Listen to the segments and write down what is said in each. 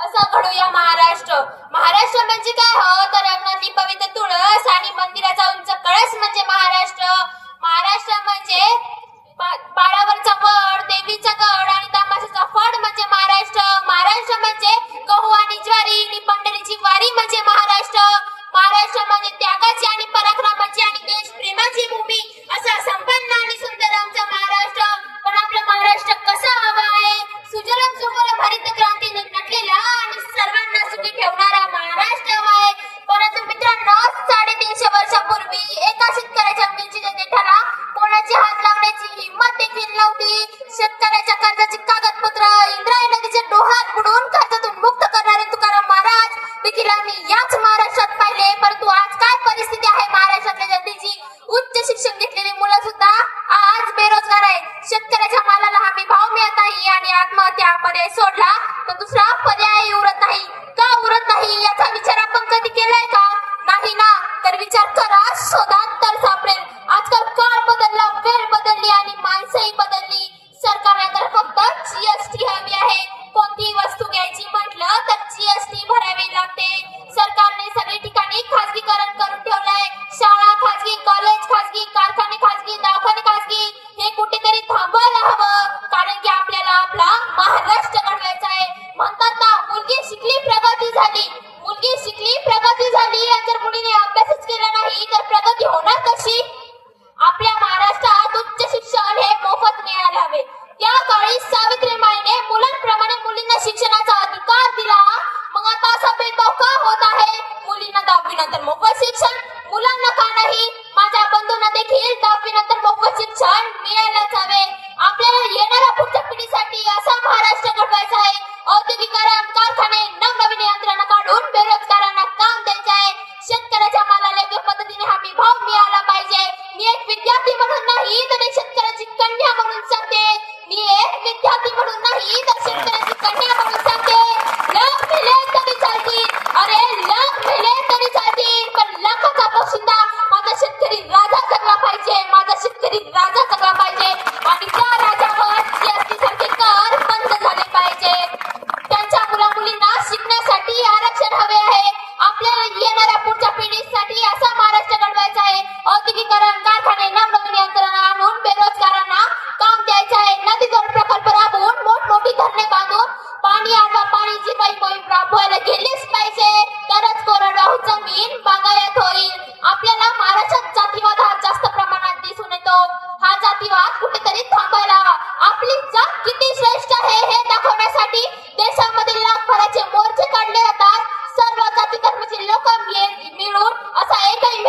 असं घडूया महाराष्ट्र. महाराष्ट्र म्हणजे काय? हो तर अंगणातली पवित्र तुळस आणि मंदिराचा उंच कळस म्हणजे महाराष्ट्र. महाराष्ट्र म्हणजे आम्ही याच महाराष्ट्रात पाहिले परंतु आज काय परिस्थिती आहे महाराष्ट्रातल्या जनतेची? उच्च शिक्षण घेतलेली मुलं सुद्धा आज बेरोजगार आहेत. शेतकऱ्याच्या मालाला हमी भाव मिळत नाही आणि आत्महत्या पर्याय सोडला तर दुसरा पर्याय उरत नाही. का उरत नाही? याचा विचार आपण कधी केलाय का? नाही ना? तर विचार करा शोधा. इतकी प्रगती झाली जर मुलीने अभ्यासच केला नाही तर प्रगती होणार कशी? आपल्या महाराष्ट्रात उच्च शिक्षण हे मोफत मिळायला हवे. त्या काळी नाही तशी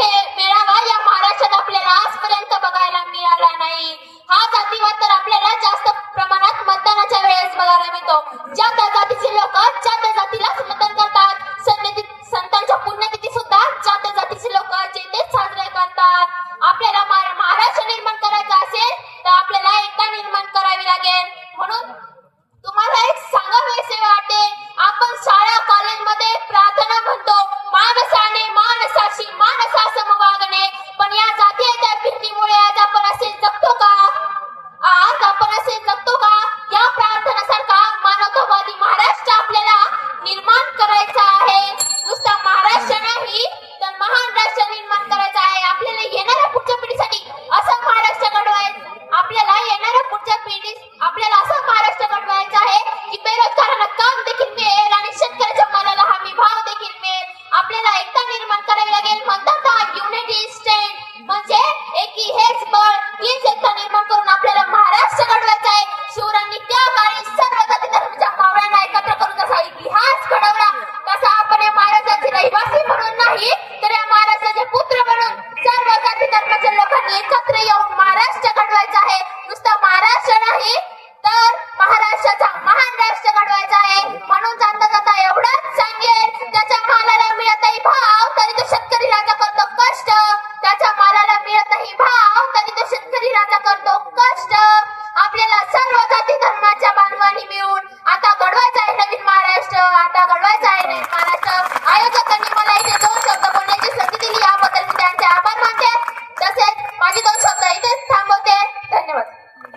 hit.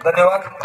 धन्यवाद.